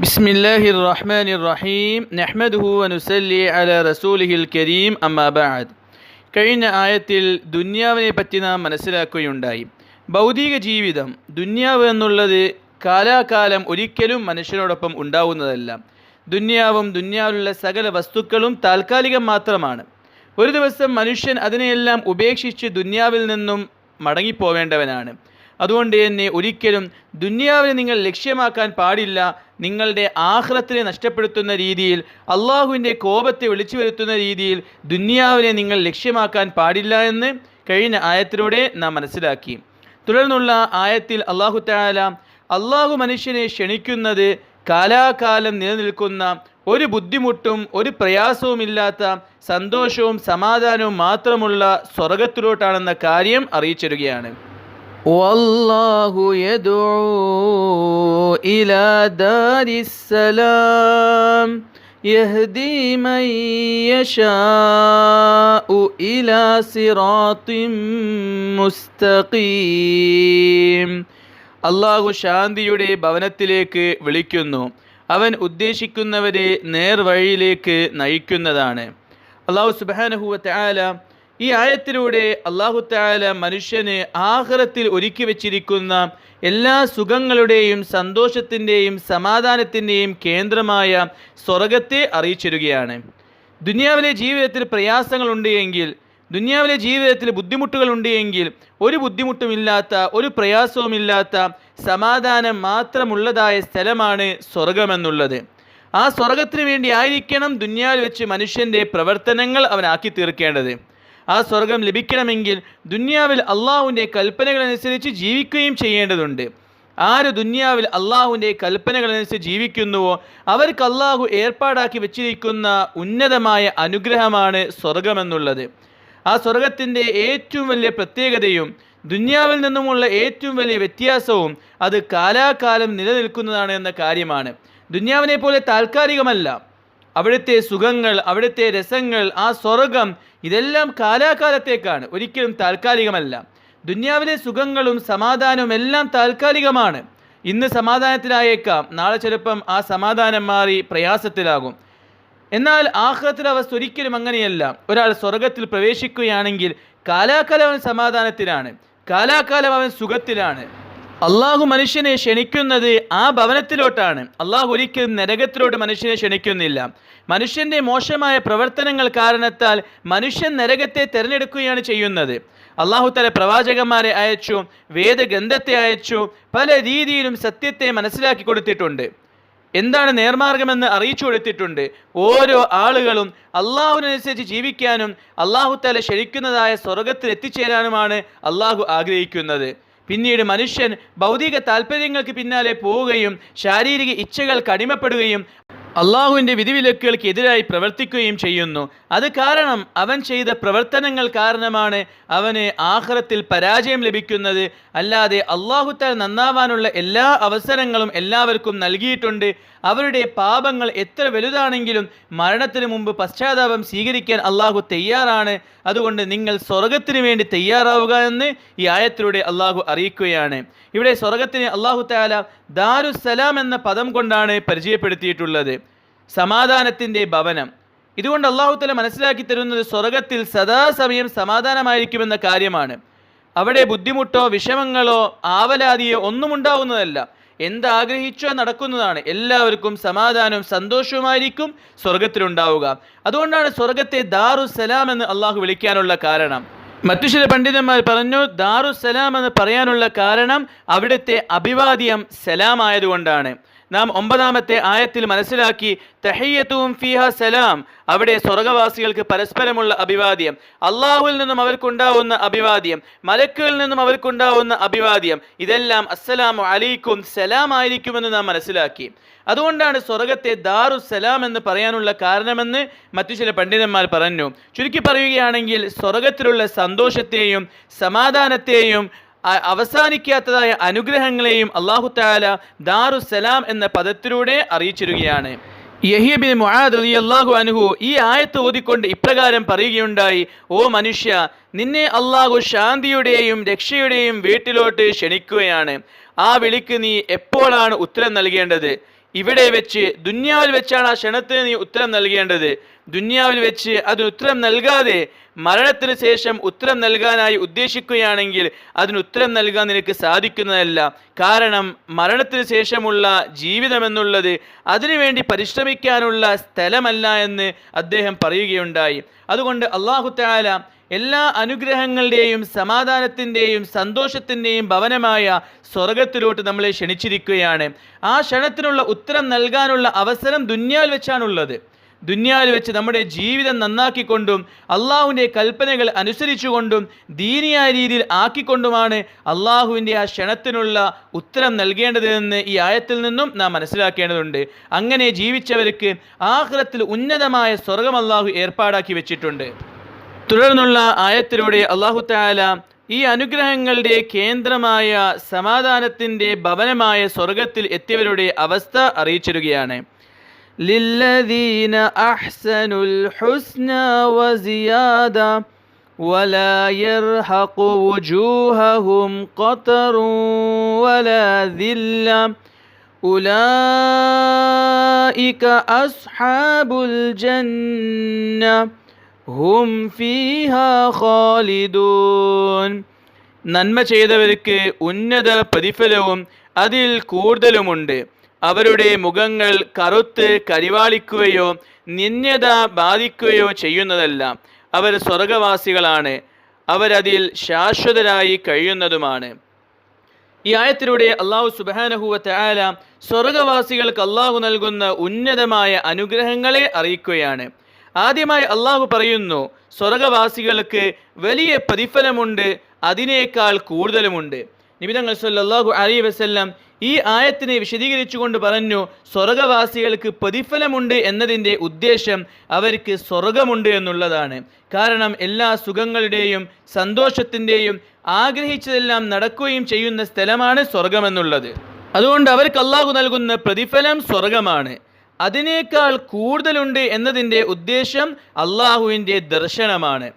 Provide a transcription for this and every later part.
بسم الله الرحمن الرحيم نحمده ونسلي على رسوله الكريم أما بعد കഴിഞ്ഞ ആയത്തിൽ ദുന്യാവിനെ പറ്റി നാം മനസ്സിലാക്കുകയുണ്ടായി ഭൗതിക ജീവിതം ദുന്യാവ് എന്നുള്ളത് കാലാകാലം ഒരിക്കലും മനുഷ്യനോടൊപ്പം ഉണ്ടാവുന്നതല്ല ദുന്യാവും ദുന്യാവിലുള്ള സകല വസ്തുക്കളും താൽക്കാലികം മാത്രമാണ് ഒരു ദിവസം മനുഷ്യൻ അതിനെയെല്ലാം ഉപേക്ഷിച്ച് ദുന്യാവിൽ നിന്നും മടങ്ങിപ്പോവേണ്ടവനാണ് അതുകൊണ്ട് തന്നെ ഒരിക്കലും ദുന്യാവിനെ നിങ്ങൾ ലക്ഷ്യമാക്കാൻ പാടില്ല. നിങ്ങളുടെ ആഹ്ലത്തിനെ നഷ്ടപ്പെടുത്തുന്ന രീതിയിൽ അള്ളാഹുവിന്റെ കോപത്തെ വിളിച്ചു വരുത്തുന്ന രീതിയിൽ ദുന്യാവിനെ നിങ്ങൾ ലക്ഷ്യമാക്കാൻ പാടില്ല എന്ന് കഴിഞ്ഞ ആയത്തിലൂടെ നാം മനസ്സിലാക്കി. തുടർന്നുള്ള ആയത്തിൽ അള്ളാഹു താല അള്ളാഹു മനുഷ്യനെ ക്ഷണിക്കുന്നത് കാലാകാലം നിലനിൽക്കുന്ന ഒരു ബുദ്ധിമുട്ടും ഒരു പ്രയാസവുമില്ലാത്ത സന്തോഷവും സമാധാനവും മാത്രമുള്ള സ്വർഗത്തിലോട്ടാണെന്ന കാര്യം അറിയിച്ചിരുകയാണ് والله يدعو إلى دار السلام يهدي من يشاء إلى صراط مستقيم അള്ളാഹു ശാന്തിയുടെ ഭവനത്തിലേക്ക് വിളിക്കുന്നു അവൻ ഉദ്ദേശിക്കുന്നവരെ നേർവഴിയിലേക്ക് നയിക്കുന്നതാണ് അള്ളാഹു സുബാനഹുവ ആല ഈ ആയത്തിലൂടെ അള്ളാഹു മനുഷ്യന് ആഹ്റത്തിൽ ഒരുക്കി വച്ചിരിക്കുന്ന എല്ലാ സുഖങ്ങളുടെയും സന്തോഷത്തിന്റെയും സമാധാനത്തിന്റെയും കേന്ദ്രമായ സ്വർഗത്തെ അറിയിച്ചിരുകയാണ് ദുനിയാവിലെ ജീവിതത്തിൽ പ്രയാസങ്ങളുണ്ട് എങ്കിൽ ദുനിയാവിലെ ജീവിതത്തിൽ ബുദ്ധിമുട്ടുകളുണ്ട് എങ്കിൽ ഒരു ബുദ്ധിമുട്ടുമില്ലാത്ത ഒരു പ്രയാസവുമില്ലാത്ത സമാധാനം മാത്രമുള്ളതായ സ്ഥലമാണ് സ്വർഗമെന്നുള്ളത് ആ സ്വർഗത്തിന് വേണ്ടി ആയിരിക്കണം ദുനിയാവിൽ വെച്ച് മനുഷ്യന്റെ പ്രവർത്തനങ്ങൾ അവനാക്കി തീർക്കേണ്ടത് ആ സ്വർഗം ലഭിക്കണമെങ്കിൽ ദുന്യാവിൽ അള്ളാഹുവിന്റെ കൽപ്പനകളനുസരിച്ച് ജീവിക്കുകയും ചെയ്യേണ്ടതുണ്ട്. ആര് ദുന്യാവിൽ അള്ളാഹുവിന്റെ കൽപ്പനകളനുസരിച്ച് ജീവിക്കുന്നുവോ അവർക്ക് അള്ളാഹു ഏർപ്പാടാക്കി വെച്ചിരിക്കുന്ന ഉന്നതമായ അനുഗ്രഹമാണ് സ്വർഗമെന്നുള്ളത്. ആ സ്വർഗത്തിന്റെ ഏറ്റവും വലിയ പ്രത്യേകതയും ദുന്യാവിൽ നിന്നുമുള്ള ഏറ്റവും വലിയ വ്യത്യാസവും അത് കാലാകാലം നിലനിൽക്കുന്നതാണ് എന്ന കാര്യമാണ്. ദുന്യാവിനെ പോലെ താൽക്കാലികമല്ല. അവിടുത്തെ സുഖങ്ങൾ അവിടുത്തെ രസങ്ങൾ ആ സ്വർഗം ഇതെല്ലാം കാലാകാലത്തേക്കാണ്. ഒരിക്കലും താൽക്കാലികമല്ല. ദുന്യാവിലെ സുഖങ്ങളും സമാധാനവും എല്ലാം താൽക്കാലികമാണ്. ഇന്ന് സമാധാനത്തിലായേക്കാം. നാളെ ചിലപ്പം ആ സമാധാനം മാറി പ്രയാസത്തിലാകും. എന്നാൽ ആഹ്ലത്തിലെ അവസ്ഥ ഒരിക്കലും അങ്ങനെയല്ല. ഒരാൾ സ്വർഗത്തിൽ പ്രവേശിക്കുകയാണെങ്കിൽ കാലാകാലം അവൻ സമാധാനത്തിലാണ്. കാലാകാലം അവൻ സുഖത്തിലാണ്. അള്ളാഹു മനുഷ്യനെ ക്ഷണിക്കുന്നത് ആ ഭവനത്തിലോട്ടാണ്. അള്ളാഹു ഒരിക്കലും നരകത്തിലോട്ട് മനുഷ്യനെ ക്ഷണിക്കുന്നില്ല. മനുഷ്യന്റെ മോശമായ പ്രവർത്തനങ്ങൾ കാരണത്താൽ മനുഷ്യൻ നരകത്തെ തിരഞ്ഞെടുക്കുകയാണ് ചെയ്യുന്നത്. അള്ളാഹു തല പ്രവാചകന്മാരെ അയച്ചു വേദഗ്രന്ഥത്തെ അയച്ചു പല രീതിയിലും സത്യത്തെ മനസ്സിലാക്കി കൊടുത്തിട്ടുണ്ട്. എന്താണ് നേർമാർഗമെന്ന് അറിയിച്ചു കൊടുത്തിട്ടുണ്ട്. ഓരോ ആളുകളും അള്ളാഹുവിനനുസരിച്ച് ജീവിക്കാനും അള്ളാഹു തല ക്ഷണിക്കുന്നതായ സ്വർഗത്തിൽ എത്തിച്ചേരാനുമാണ് അള്ളാഹു ആഗ്രഹിക്കുന്നത്. പിന്നീട് മനുഷ്യൻ ഭൗതിക താല്പര്യങ്ങൾക്ക് പിന്നാലെ പോവുകയും ശാരീരിക ഇച്ഛകൾ കടിമപ്പെടുകയും അള്ളാഹുവിന്റെ വിധിവിലക്കുകൾക്കെതിരായി പ്രവർത്തിക്കുകയും ചെയ്യുന്നു. അത് കാരണം അവൻ ചെയ്ത പ്രവർത്തനങ്ങൾ കാരണമാണ് അവന് ആഹ്റത്തിൽ പരാജയം ലഭിക്കുന്നത്. അല്ലാതെ അള്ളാഹുത്താൽ നന്നാവാനുള്ള എല്ലാ അവസരങ്ങളും എല്ലാവർക്കും നൽകിയിട്ടുണ്ട്. അവരുടെ പാപങ്ങൾ എത്ര വലുതാണെങ്കിലും മരണത്തിന് മുമ്പ് പശ്ചാത്താപം സ്വീകരിക്കാൻ അള്ളാഹു തയ്യാറാണ്. അതുകൊണ്ട് നിങ്ങൾ സ്വർഗത്തിന് വേണ്ടി തയ്യാറാവുക എന്ന് ഈ ആയത്തിലൂടെ അള്ളാഹു അറിയിക്കുകയാണ്. ഇവിടെ സ്വർഗത്തിന് അള്ളാഹു താല ദാരുസലാം എന്ന പദം കൊണ്ടാണ് പരിചയപ്പെടുത്തിയിട്ടുള്ളത്. സമാധാനത്തിന്റെ ഭവനം. ഇതുകൊണ്ട് അള്ളാഹുത്തല തല മനസ്സിലാക്കി തരുന്നത് സ്വർഗത്തിൽ സദാസമയം സമാധാനമായിരിക്കുമെന്ന കാര്യമാണ്. അവിടെ ബുദ്ധിമുട്ടോ വിഷമങ്ങളോ ആവലാതിയോ ഒന്നും ഉണ്ടാവുന്നതല്ല. എന്താഗ്രഹിച്ചോ നടക്കുന്നതാണ്. എല്ലാവർക്കും സമാധാനവും സന്തോഷവുമായിരിക്കും സ്വർഗത്തിലുണ്ടാവുക അതുകൊണ്ടാണ് സ്വർഗത്തെ ദാറുസലാം എന്ന് അള്ളാഹു വിളിക്കാനുള്ള കാരണം. മറ്റു ചില പണ്ഡിതന്മാർ പറഞ്ഞു ദാറുസലാം എന്ന് പറയാനുള്ള കാരണം അവിടുത്തെ അഭിവാദ്യം സലാമായതുകൊണ്ടാണ്. നാം ഒമ്പതാമത്തെ ആയത്തിൽ മനസ്സിലാക്കി തഹയ്യത്തും ഫിഹ സലാം അവിടെ സ്വർഗവാസികൾക്ക് പരസ്പരമുള്ള അഭിവാദ്യം അള്ളാഹുവിൽ നിന്നും അവർക്കുണ്ടാവുന്ന അഭിവാദ്യം മലക്കുകളിൽ നിന്നും അവർക്കുണ്ടാവുന്ന അഭിവാദ്യം ഇതെല്ലാം അസ്സലാമു അലൈക്കും സലാം ആയിരിക്കുമെന്ന് നാം മനസ്സിലാക്കി. അതുകൊണ്ടാണ് സ്വർഗത്തെ ദാറു സലാം എന്ന് പറയാനുള്ള കാരണമെന്ന് മറ്റു ചില പണ്ഡിതന്മാർ പറഞ്ഞു. ചുരുക്കി പറയുകയാണെങ്കിൽ സ്വർഗത്തിലുള്ള സന്തോഷത്തെയും സമാധാനത്തെയും അവസാനിക്കാത്തതായ അനുഗ്രഹങ്ങളെയും അള്ളാഹു താല ദാറുസലാം എന്ന പദത്തിലൂടെ അറിയിച്ചിരുകയാണ്. യഹിബിൻ മുആദ് റളിയല്ലാഹു അൻഹു ഈ ആയത്ത് ഓതിക്കൊണ്ട് ഇപ്രകാരം പറയുകയുണ്ടായി ഓ മനുഷ്യ നിന്നെ അള്ളാഹു ശാന്തിയുടെയും രക്ഷയുടെയും വീട്ടിലോട്ട് ക്ഷണിക്കുകയാണ്. ആ വിളിക്ക് നീ എപ്പോഴാണ് ഉത്തരം നൽകേണ്ടത്? ഇവിടെ വെച്ച് ദുന്യാവിൽ വെച്ചാണ് ആ ക്ഷണത്തിന് നീ ഉത്തരം നൽകേണ്ടത്. ദുന്യാവിൽ വെച്ച് അതിന് ഉത്തരം നൽകാതെ മരണത്തിന് ശേഷം ഉത്തരം നൽകാനായി ഉദ്ദേശിക്കുകയാണെങ്കിൽ അതിന് ഉത്തരം നൽകാൻ നിനക്ക് സാധിക്കുന്നതല്ല. കാരണം മരണത്തിന് ശേഷമുള്ള ജീവിതമെന്നുള്ളത് അതിനുവേണ്ടി പരിശ്രമിക്കാനുള്ള സ്ഥലമല്ല എന്ന് അദ്ദേഹം പറയുകയുണ്ടായി. അതുകൊണ്ട് അള്ളാഹു താല എല്ലാ അനുഗ്രഹങ്ങളുടെയും സമാധാനത്തിന്റെയും സന്തോഷത്തിന്റെയും ഭവനമായ സ്വർഗത്തിലോട്ട് നമ്മളെ ക്ഷണിച്ചിരിക്കുകയാണ്. ആ ക്ഷണത്തിനുള്ള ഉത്തരം നൽകാനുള്ള അവസരം ദുന്യാൽ വെച്ചാണുള്ളത്. ദുന്യാൽ വെച്ച് നമ്മുടെ ജീവിതം നന്നാക്കിക്കൊണ്ടും അള്ളാഹുവിന്റെ കൽപ്പനകൾ അനുസരിച്ചുകൊണ്ടും ദീനിയായ രീതിയിൽ ആക്കിക്കൊണ്ടുമാണ് അള്ളാഹുവിന്റെ ആ ക്ഷണത്തിനുള്ള ഉത്തരം നൽകേണ്ടതെന്ന് ഈ ആയത്തിൽ നിന്നും നാം മനസ്സിലാക്കേണ്ടതുണ്ട്. അങ്ങനെ ജീവിച്ചവർക്ക് ആഹ്റത്തിൽ ഉന്നതമായ സ്വർഗം അള്ളാഹു ഏർപ്പാടാക്കി വെച്ചിട്ടുണ്ട്. തുടർന്നുള്ള ആയത്തിലൂടെ അള്ളാഹു താല ഈ അനുഗ്രഹങ്ങളുടെ കേന്ദ്രമായ സമാധാനത്തിൻ്റെ ഭവനമായ സ്വർഗത്തിൽ എത്തിയവരുടെ അവസ്ഥ അറിയിച്ചിരുകയാണ് للذين أحسنوا الحسنى وزيادة ولا يرهق وجوههم قتر ولا ذلة أولئك أصحاب الجنة ഹും ഫീഹ ഖാലിദൂൻ. നന്മ ചെയ്തവർക്ക് ഉന്നത പ്രതിഫലവും അതിൽ കൂടുതലുമുണ്ട്. അവരുടെ മുഖങ്ങൾ കറുത്ത് കരിവാളിക്കുകയോ നിന്യത ബാധിക്കുകയോ ചെയ്യുന്നതല്ല. അവർ സ്വർഗവാസികളാണ് അവരതിൽ ശാശ്വതരായി കഴിയുന്നതുമാണ്. ഈ ആയത്തിലൂടെ അള്ളാഹു സുബാനഹുവ സ്വർഗവാസികൾക്ക് അള്ളാഹു നൽകുന്ന ഉന്നതമായ അനുഗ്രഹങ്ങളെ അറിയിക്കുകയാണ്. ആദ്യമായി അള്ളാഹു പറയുന്നു സ്വർഗവാസികൾക്ക് വലിയ പ്രതിഫലമുണ്ട് അതിനേക്കാൾ കൂടുതലുമുണ്ട്. നിബിതങ്ങൾ സല്ലാഹു അലൈഹി വസ്ല്ലാം ഈ ആയത്തിനെ വിശദീകരിച്ചുകൊണ്ട് പറഞ്ഞു സ്വർഗവാസികൾക്ക് പ്രതിഫലമുണ്ട് എന്നതിന്റെ ഉദ്ദേശം അവർക്ക് സ്വർഗമുണ്ട് എന്നുള്ളതാണ്. കാരണം എല്ലാ സുഖങ്ങളുടെയും സന്തോഷത്തിന്റെയും ആഗ്രഹിച്ചതെല്ലാം നടക്കുകയും ചെയ്യുന്ന സ്ഥലമാണ് സ്വർഗമെന്നുള്ളത്. അതുകൊണ്ട് അവർക്ക് അള്ളാഹു നൽകുന്ന പ്രതിഫലം സ്വർഗമാണ്. അതിനേക്കാൾ കൂടുതലുണ്ട് എന്നതിന്റെ ഉദ്ദേശം അള്ളാഹുവിന്റെ ദർശനമാണ്.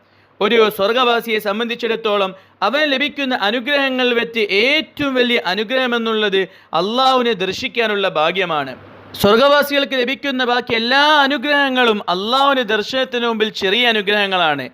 ഒരു സ്വർഗവാസിയെ സംബന്ധിച്ചിടത്തോളം അവന് ലഭിക്കുന്ന അനുഗ്രഹങ്ങൾ വെച്ച് ഏറ്റവും വലിയ അനുഗ്രഹമെന്നുള്ളത് അള്ളാഹുവിനെ ദർശിക്കാനുള്ള ഭാഗ്യമാണ്. സ്വർഗവാസികൾക്ക് ലഭിക്കുന്ന ബാക്കി എല്ലാ അനുഗ്രഹങ്ങളും അള്ളാഹുവിന്റെ ദർശനത്തിന് മുമ്പിൽ ചെറിയ അനുഗ്രഹങ്ങളാണ്.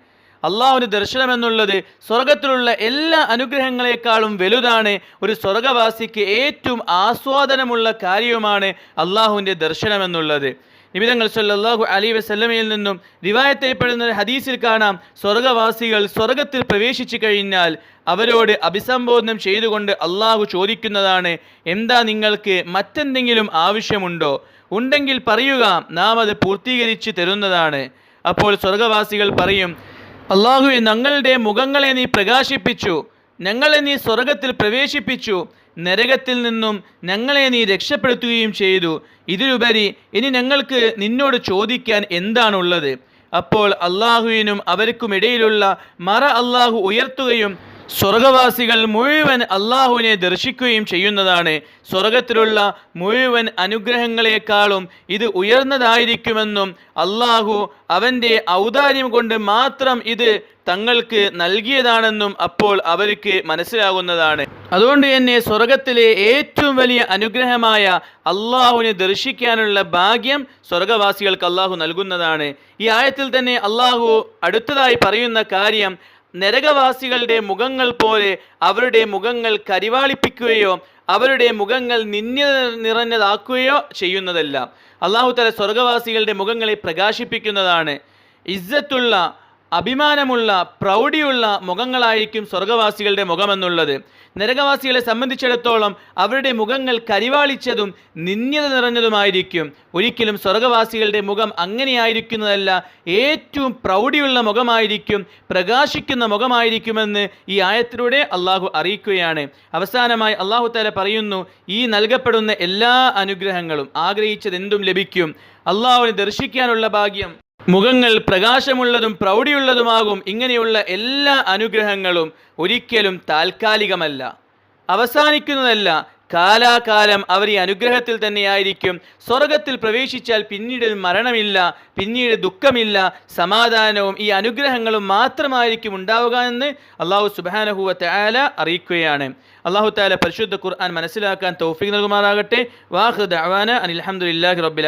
അള്ളാഹുവിന്റെ ദർശനം എന്നുള്ളത് സ്വർഗത്തിലുള്ള എല്ലാ അനുഗ്രഹങ്ങളെക്കാളും വലുതാണ്. ഒരു സ്വർഗവാസിക്ക് ഏറ്റവും ആസ്വാദനമുള്ള കാര്യവുമാണ് അള്ളാഹുവിന്റെ ദർശനം എന്നുള്ളത്. നിബിതങ്ങൾ സല്ലാഹു അലി വസല്ലമയിൽ നിന്നും റിവായത്തിൽപ്പെടുന്ന ഒരു ഹദീസിൽ കാണാം. സ്വർഗവാസികൾ സ്വർഗത്തിൽ പ്രവേശിച്ചു കഴിഞ്ഞാൽ അവരോട് അഭിസംബോധനം ചെയ്തുകൊണ്ട് അള്ളാഹു ചോദിക്കുന്നതാണ് എന്താ നിങ്ങൾക്ക് മറ്റെന്തെങ്കിലും ആവശ്യമുണ്ടോ? ഉണ്ടെങ്കിൽ പറയുക. നാം അത് പൂർത്തീകരിച്ച് തരുന്നതാണ്. അപ്പോൾ സ്വർഗവാസികൾ പറയും അള്ളാഹുവെ ഞങ്ങളുടെ മുഖങ്ങളെ നീ പ്രകാശിപ്പിച്ചു. ഞങ്ങളെ നീ സ്വർഗത്തിൽ പ്രവേശിപ്പിച്ചു. നരകത്തിൽ നിന്നും ഞങ്ങളെ നീ രക്ഷപ്പെടുത്തുകയും ചെയ്തു. ഇതിലുപരി ഇനി ഞങ്ങൾക്ക് നിന്നോട് ചോദിക്കാൻ എന്താണുള്ളത്? അപ്പോൾ അള്ളാഹുവിനും അവർക്കുമിടയിലുള്ള മറ അള്ളാഹു ഉയർത്തുകയും സ്വർഗവാസികൾ മുഴുവൻ അള്ളാഹുവിനെ ദർശിക്കുകയും ചെയ്യുന്നതാണ്. സ്വർഗത്തിലുള്ള മുഴുവൻ അനുഗ്രഹങ്ങളെക്കാളും ഇത് ഉയർന്നതായിരിക്കുമെന്നും അള്ളാഹു അവന്റെ ഔദാര്യം കൊണ്ട് മാത്രം ഇത് തങ്ങൾക്ക് നൽകിയതാണെന്നും അപ്പോൾ അവർക്ക് മനസ്സിലാകുന്നതാണ്. അതുകൊണ്ട് തന്നെ സ്വർഗത്തിലെ ഏറ്റവും വലിയ അനുഗ്രഹമായ അള്ളാഹുവിനെ ദർശിക്കാനുള്ള ഭാഗ്യം സ്വർഗവാസികൾക്ക് അള്ളാഹു നൽകുന്നതാണ്. ഈ ആയത്തിൽ തന്നെ അള്ളാഹു അടുത്തതായി പറയുന്ന കാര്യം നരകവാസികളുടെ മുഖങ്ങൾ പോലെ അവരുടെ മുഖങ്ങൾ കരിവാളിപ്പിക്കുകയോ അവരുടെ മുഖങ്ങൾ നിന്യ നിറഞ്ഞതാക്കുകയോ ചെയ്യുന്നതല്ല. അള്ളാഹു തല സ്വർഗവാസികളുടെ മുഖങ്ങളെ പ്രകാശിപ്പിക്കുന്നതാണ്. ഇസ്സത്തുള്ള അഭിമാനമുള്ള പ്രൗഢിയുള്ള മുഖങ്ങളായിരിക്കും സ്വർഗവാസികളുടെ മുഖമെന്നുള്ളത്. നരകവാസികളെ സംബന്ധിച്ചിടത്തോളം അവരുടെ മുഖങ്ങൾ കരിവാളിച്ചതും നിന്യത നിറഞ്ഞതുമായിരിക്കും. ഒരിക്കലും സ്വർഗവാസികളുടെ മുഖം അങ്ങനെയായിരിക്കുന്നതല്ല ഏറ്റവും പ്രൗഢിയുള്ള മുഖമായിരിക്കും പ്രകാശിക്കുന്ന മുഖമായിരിക്കുമെന്ന് ഈ ആയത്തിലൂടെ അള്ളാഹു അറിയിക്കുകയാണ്. അവസാനമായി അള്ളാഹു താല പറയുന്നു ഈ നൽകപ്പെടുന്ന എല്ലാ അനുഗ്രഹങ്ങളും ആഗ്രഹിച്ചതെന്തും ലഭിക്കും. അള്ളാഹുവിനെ ദർശിക്കാനുള്ള ഭാഗ്യം മുഖങ്ങൾ പ്രകാശമുള്ളതും പ്രൗഢിയുള്ളതുമാകും. ഇങ്ങനെയുള്ള എല്ലാ അനുഗ്രഹങ്ങളും ഒരിക്കലും താൽക്കാലികമല്ല. അവസാനിക്കുന്നതല്ല കാലാകാലം അവർ ഈ അനുഗ്രഹത്തിൽ തന്നെയായിരിക്കും. സ്വർഗത്തിൽ പ്രവേശിച്ചാൽ പിന്നീട് മരണമില്ല പിന്നീട് ദുഃഖമില്ല സമാധാനവും ഈ അനുഗ്രഹങ്ങളും മാത്രമായിരിക്കും ഉണ്ടാവുക എന്ന് അള്ളാഹു സുബാനഹുവത്തെ തആല അറിയിക്കുകയാണ്. അള്ളാഹു താല പരിശുദ്ധ ഖുർആൻ മനസ്സിലാക്കാൻ തൗഫീഖ് നൽകുമാറാകട്ടെ. വാഹ് ദഅവാന അനിൽ ഹംദുലില്ലാഹി റബ്ബിൽ